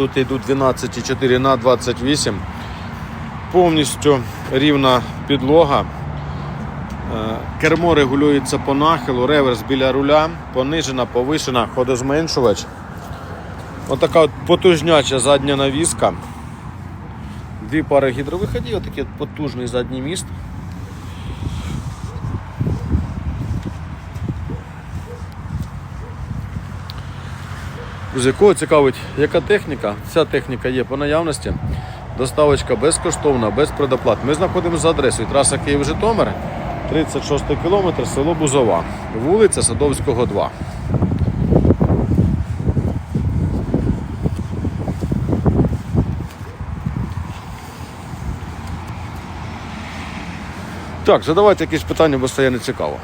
Тут йдуть 12,4 на 28. Повністю рівна підлога. Е, Кермо регулюється по нахилу, реверс біля руля, понижена, повишена, ходозменшувач. Отака от потужняча задня навіска. Дві пари гідровиходів, отакий от потужний задній міст. Друзі, кого цікавить, яка техніка? Вся техніка є по наявності. Доставочка безкоштовна, без предоплат. Ми знаходимося за адресою траса Київ-Житомир, 36 кілометр, село Бузова, вулиця Садовського, 2. Так, задавайте якісь питання, бо це не цікаво.